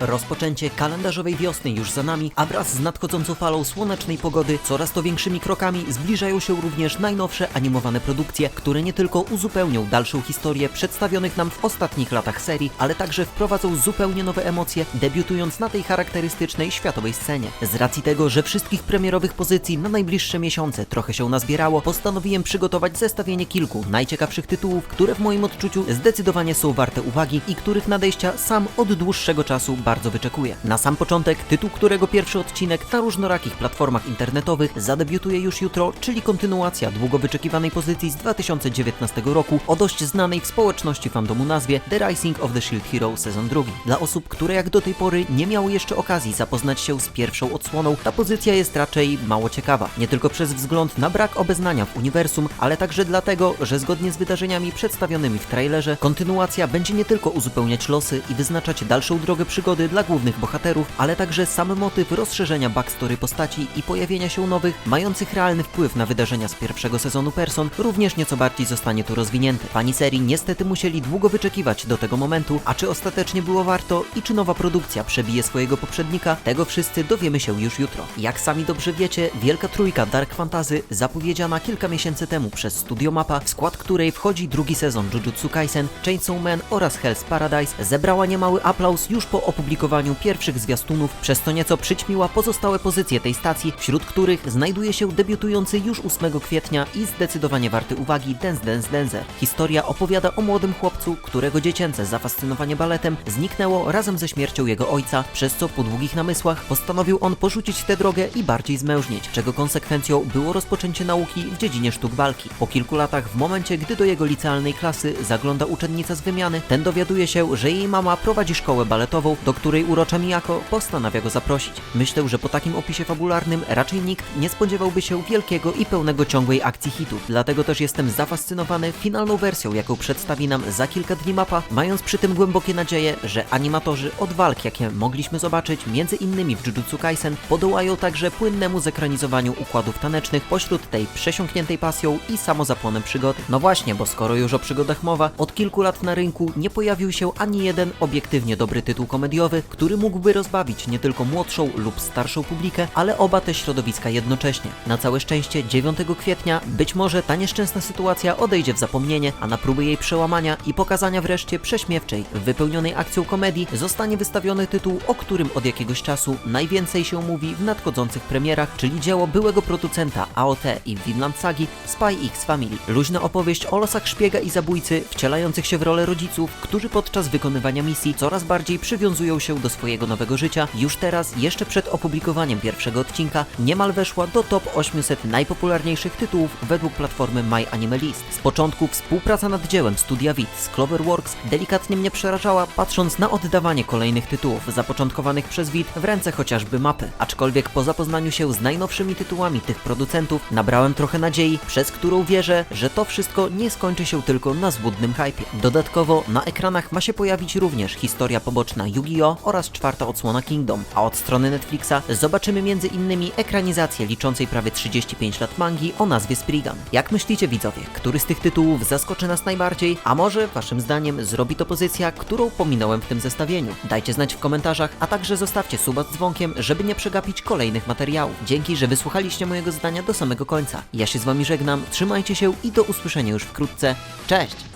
Rozpoczęcie kalendarzowej wiosny już za nami, a wraz z nadchodzącą falą słonecznej pogody coraz to większymi krokami zbliżają się również najnowsze animowane produkcje, które nie tylko uzupełnią dalszą historię przedstawionych nam w ostatnich latach serii, ale także wprowadzą zupełnie nowe emocje, debiutując na tej charakterystycznej światowej scenie. Z racji tego, że wszystkich premierowych pozycji na najbliższe miesiące trochę się nazbierało, postanowiłem przygotować zestawienie kilku najciekawszych tytułów, które w moim odczuciu zdecydowanie są warte uwagi i których nadejścia sam od dłuższego czasu bardzo wyczekuję. Na sam początek tytuł, którego pierwszy odcinek na różnorakich platformach internetowych zadebiutuje już jutro, czyli kontynuacja długo wyczekiwanej pozycji z 2019 roku o dość znanej w społeczności fandomu nazwie The Rising of the Shield Hero sezon drugi. Dla osób, które jak do tej pory nie miały jeszcze okazji zapoznać się z pierwszą odsłoną, ta pozycja jest raczej mało ciekawa. Nie tylko przez wzgląd na brak obeznania w uniwersum, ale także dlatego, że zgodnie z wydarzeniami przedstawionymi w trailerze, kontynuacja będzie nie tylko uzupełniać losy i wyznaczać dalszą drogę przygody dla głównych bohaterów, ale także sam motyw rozszerzenia backstory postaci i pojawienia się nowych, mających realny wpływ na wydarzenia z pierwszego sezonu person, również nieco bardziej zostanie tu rozwinięty. Fani serii niestety musieli długo wyczekiwać do tego momentu, a czy ostatecznie było warto i czy nowa produkcja przebije swojego poprzednika, tego wszyscy dowiemy się już jutro. Jak sami dobrze wiecie, wielka trójka Dark Fantasy, zapowiedziana kilka miesięcy temu przez Studio Mappa, w skład której wchodzi drugi sezon Jujutsu Kaisen, Chainsaw Man oraz Hell's Paradise, zebrała niemały aplauz już po opublikowaniu pierwszych zwiastunów, przez co nieco przyćmiła pozostałe pozycje tej stacji, wśród których znajduje się debiutujący już 8 kwietnia i zdecydowanie warty uwagi Dance Dance Dancer. Historia opowiada o młodym chłopcu, którego dziecięce zafascynowanie baletem zniknęło razem ze śmiercią jego ojca, przez co po długich namysłach postanowił on porzucić tę drogę i bardziej zmężnieć, czego konsekwencją było rozpoczęcie nauki w dziedzinie sztuk walki. Po kilku latach, w momencie gdy do jego licealnej klasy zagląda uczennica z wymiany, ten dowiaduje się, że jej mama prowadzi szkołę baletową, do której urocza Miyako postanawia go zaprosić. Myślę, że po takim opisie fabularnym raczej nikt nie spodziewałby się wielkiego i pełnego ciągłej akcji hitów, dlatego też jestem zafascynowany finalną wersją, jaką przedstawi nam za kilka dni mapa, mając przy tym głębokie nadzieje, że animatorzy od walk, jakie mogliśmy zobaczyć między innymi w Jujutsu Kaisen, podołają także płynnemu zekranizowaniu układów tanecznych pośród tej przesiąkniętej pasją i samozapłonem przygody. No właśnie, bo skoro już o przygodach mowa, od kilku lat na rynku nie pojawił się ani jeden obiektywnie dobry tytuł komediowy, który mógłby rozbawić nie tylko młodszą lub starszą publikę, ale oba te środowiska jednocześnie. Na całe szczęście 9 kwietnia być może ta nieszczęsna sytuacja odejdzie w zapomnienie, a na próby jej przełamania i pokazania wreszcie prześmiewczej, wypełnionej akcją komedii zostanie wystawiony tytuł, o którym od jakiegoś czasu najwięcej się mówi w nadchodzących premierach, czyli dzieło byłego producenta AOT i Vinland Sagi Spy X Family. Luźna opowieść o losach szpiega i zabójcy wcielających się w rolę rodziców, którzy podczas wykonywania misji coraz bardziej przywiązują się do swojego nowego życia, już teraz, jeszcze przed opublikowaniem pierwszego odcinka, niemal weszła do top 800 najpopularniejszych tytułów według platformy My Anime List. Z początku współpraca nad dziełem studia Wit z Cloverworks delikatnie mnie przerażała, patrząc na oddawanie kolejnych tytułów zapoczątkowanych przez Wit w ręce chociażby mapy. Aczkolwiek po zapoznaniu się z najnowszymi tytułami tych producentów, nabrałem trochę nadziei, przez którą wierzę, że to wszystko nie skończy się tylko na złudnym hypie. Dodatkowo na ekranach ma się pojawić również historia poboczna Yu-Gi-Oh! Oraz czwarta odsłona Kingdom, a od strony Netflixa zobaczymy innymi ekranizację liczącej prawie 35 lat mangi o nazwie Spriggan. Jak myślicie widzowie, który z tych tytułów zaskoczy nas najbardziej, a może waszym zdaniem zrobi to pozycja, którą pominąłem w tym zestawieniu? Dajcie znać w komentarzach, a także zostawcie suba z dzwonkiem, żeby nie przegapić kolejnych materiałów. Dzięki, że wysłuchaliście mojego zdania do samego końca. Ja się z wami żegnam, trzymajcie się i do usłyszenia już wkrótce. Cześć!